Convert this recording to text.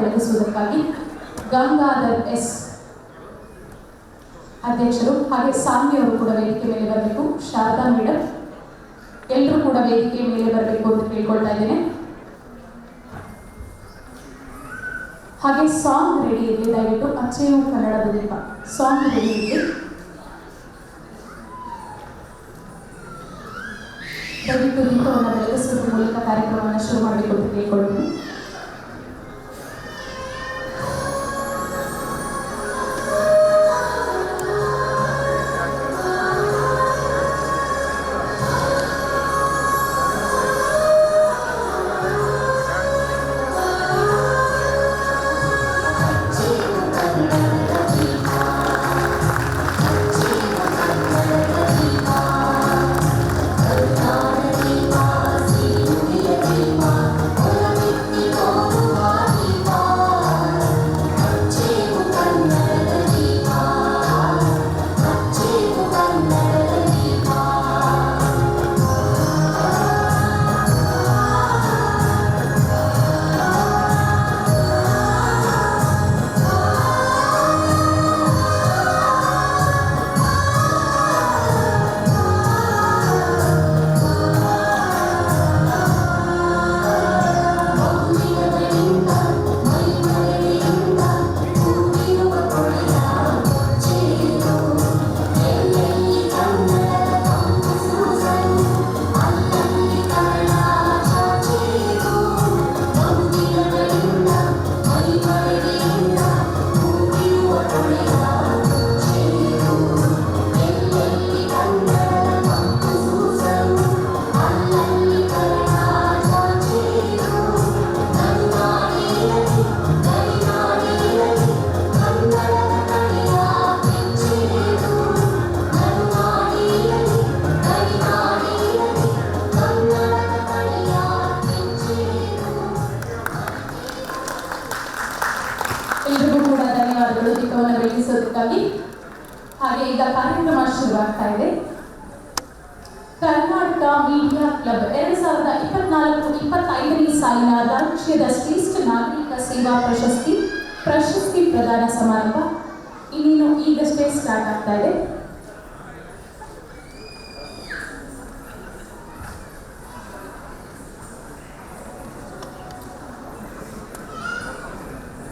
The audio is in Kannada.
ಬೆಳಗಿಸುವುದಕ್ಕಾಗಿ ಗಂಗಾಧರ್ ಎಸ್ ಅಧ್ಯಕ್ಷರು ಹಾಗೆ ಅವರು ಕೂಡ ವೇದಿಕೆ ಮೇಲೆ ಬರಬೇಕು. ಶಾರದಾ ಮೇಡಮ್ ಎಲ್ಲರೂ ಕೂಡ ವೇದಿಕೆ ಮೇಲೆ ಬರಬೇಕು ಅಂತ ಕೇಳ್ಕೊಳ್ತಾ ಇದ್ದೇನೆ. ಹಾಗೆ ಸಾಂಗ್ ರೆಡಿ ಇರಲಿ ದಯವಿಟ್ಟು ಅಚ್ಚೆಯು ಕನ್ನಡ ದೀಪ ಸಾಂಗ್ ರೆಡಿ ಇರಲಿ ದಯವಿಟ್ಟು ದೀಪವನ್ನು ಬೆಳೆಸುವ ಮೂಲಕ ಕಾರ್ಯಕ್ರಮವನ್ನು ಶುರು ಮಾಡಿಕೊಂಡು ಅಂತ ಎಲ್ರಿಗೂ ಕೂಡ ಧನ್ಯವಾದಗಳು ದೀಪವನ್ನು ಬೆಳಗಿಸೋದಕ್ಕಾಗಿ. ಹಾಗೆ ಈಗ ಕಾರ್ಯಕ್ರಮ ಶುರುವಾಗ್ತಾ ಇದೆ. ಕರ್ನಾಟಕ ಮೀಡಿಯಾ ಕ್ಲಬ್ ಎರಡು ಸಾವಿರದ ಇಪ್ಪತ್ನಾಲ್ಕು ಇಪ್ಪತ್ತೈದನೇ ಸಾಲಿನ ರಾಜ್ಯದ ಶ್ರೇಷ್ಠ ನಾಗರಿಕ ಸೇವಾ ಪ್ರಶಸ್ತಿ ಪ್ರಶಸ್ತಿ ಪ್ರದಾನ ಸಮಾರಂಭ. ಇನ್ನೇನು ಈಗಷ್ಟೇ ಸ್ಟಾರ್ಟ್ ಆಗ್ತಾ ಇದೆ.